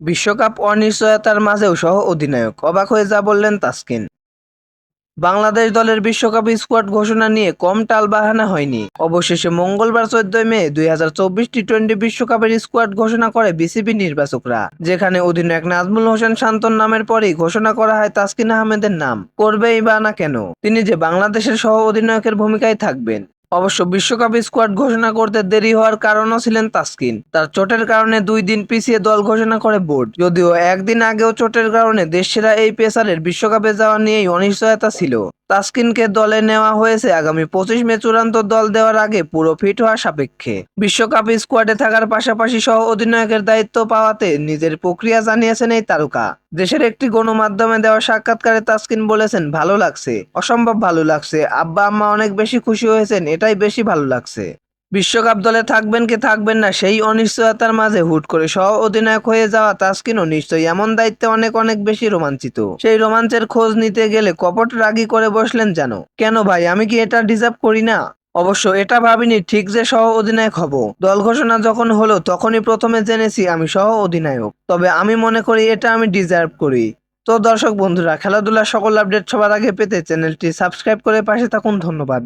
বিশ্বকাপ অনিশ্চয়তার মাঝেও সহ অধিনায়ক অবাক হয়ে যা বললেন তাসকিন। বাংলাদেশ দলের বিশ্বকাপ স্কোয়াড ঘোষণা নিয়ে কম টাল বাহানা হয়নি। অবশেষে মঙ্গলবার চোদ্দই মে দুই হাজার চব্বিশ টি টোয়েন্টি বিশ্বকাপের স্কোয়াড ঘোষণা করে বিসিবি নির্বাচকরা, যেখানে অধিনায়ক নাজমুল হোসেন শান্তর নামের পরেই ঘোষণা করা হয় তাসকিন আহমেদের নাম। করবেই বা না কেন, তিনি যে বাংলাদেশের সহ অধিনায়কের ভূমিকায় থাকবেন। অবশ্য বিশ্বকাপ স্কোয়াড ঘোষণা করতে দেরি হওয়ার কারণও ছিলেন তাসকিন। তার চোটের কারণে দুই দিন পিছিয়ে দল ঘোষণা করে বোর্ড। যদিও একদিন আগেও চোটের কারণে দেশসেরা এই পেসারের বিশ্বকাপে যাওয়া নিয়েই অনিশ্চয়তা ছিল। তাসকিনকে দলে নেওয়া হয়েছে আগামী পঁচিশ মে চূড়ান্ত দল দেওয়ার আগে পুরো ফিট হওয়া সাপেক্ষে। বিশ্বকাপ স্কোয়াডে থাকার পাশাপাশি সহ অধিনায়কের দায়িত্ব পাওয়াতে নিজের প্রক্রিয়া জানিয়েছেন এই তারকা। দেশের একটি গণমাধ্যমে দেওয়া সাক্ষাৎকারে তাস্কিন বলেছেন, ভালো লাগছে। অসম্ভব ভালো লাগছে। আব্বা আম্মা অনেক বেশি খুশি হয়েছেন। এটাই বেশি ভালো লাগছে। বিশ্বকাপ দলে থাকবেন কি থাকবেন না, সেই অনিশ্চয়তার মাঝে হুট করে সহ অধিনায়ক হয়ে যাওয়া তাসকিনও নিশ্চয়ই এমন দায়িত্বে অনেক অনেক বেশি রোমাঞ্চিত। সেই রোমাঞ্চের খোঁজ নিতে গেলে কপট রাগি করে বসলেন যেন। কেন ভাই, আমি কি এটা ডিজার্ভ করি না? অবশ্য এটা ভাবিনি, ঠিক যে সহ অধিনায়ক হব। দল ঘোষণা যখন হলো, তখনই প্রথমে জেনেছি আমি সহ অধিনায়ক। তবে আমি মনে করি এটা আমি ডিজার্ভ করি। তো দর্শক বন্ধুরা, খেলাধুলার সকল আপডেট সবার আগে পেতে চ্যানেলটি সাবস্ক্রাইব করে পাশে থাকুন। ধন্যবাদ।